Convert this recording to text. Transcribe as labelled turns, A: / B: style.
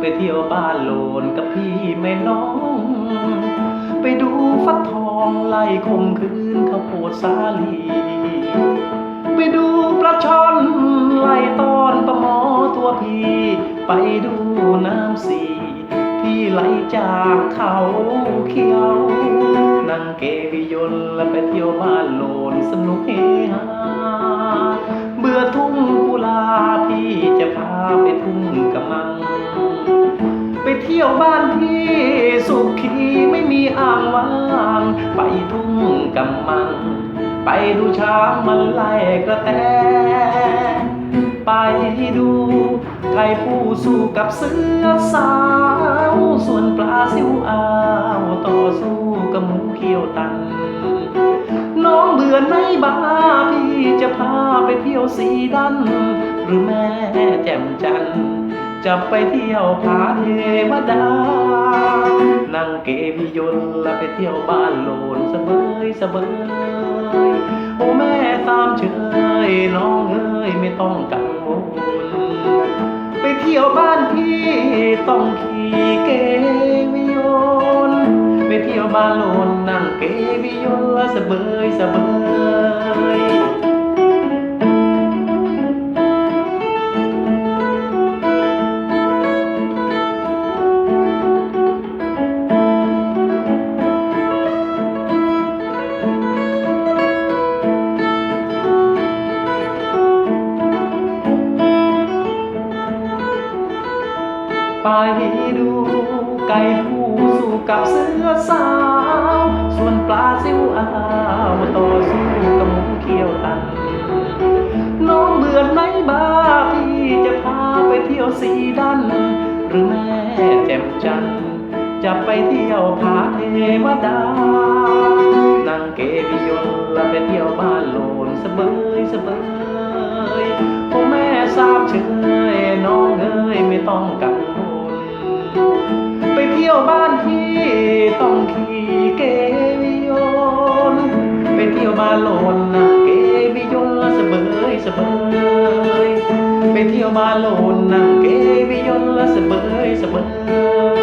A: ไปเที่ยวบ้านโลนกับพี่แม่น้อง ไปดูฟักทองไล่คมคืนข้าโพดสาลี ไปดูปลาช่อนไล่ตอนปลาหมอตัวพี่ ไปดูน้ำสีที่ไหลจากเขาเขียวนั่งเกวิยนและไปเที่ยวบ้านโลนสนุกเฮฮา ที่ยวบ้านพี่สุขีไม่มีอ่างว่าง ไปทุ่งกำมัง ไปดูช้างมันไล่กระแต ไปดูไก่ผู้สู้กับเสือสาว ส่วนปลาซิวอ้าวต่อสู้กับหมูเขียวตัน น้องเบื่อในบ้าพี่จะพาไปเที่ยวสีดัน หรือแม่แจ่มจันทร์ จะไปเที่ยวผาเทวดา นั่งเกวิยนและไปเที่ยวบ้านโลนเสบยเสบยโอ้แม่ตามเชยน้องเอ้ยไม่ต้องกังวลไปเที่ยวบ้านพี่ต้องขี่เกวิยนไปเที่ยวบ้านโลนนั่งเกวิยนและเสบยเสบย ไปดูไก่ผู้สู้กับเสือสาว ส่วนปลาซิวอาวต่อสู้กับหมูเขี้ยวตัน น้องเบื่อไหนบ้าพี่จะพาไปเที่ยวสีดัน หรือแม่แจ่มจันทร์จะไปเที่ยวผาเทวดานั่งเกวิยนละไปเที่ยวบ้านโลนเสบยเสบยโอ้แม่ทราบเชยน้องเอ้ยไม่ต้องกั ต้องขี่เกวิยนไปเที่ยวบานโลนนะเกวิยนละเสบยเสบยไปเที่ยวบานโลนนะเกวิยนละเสบยเสบย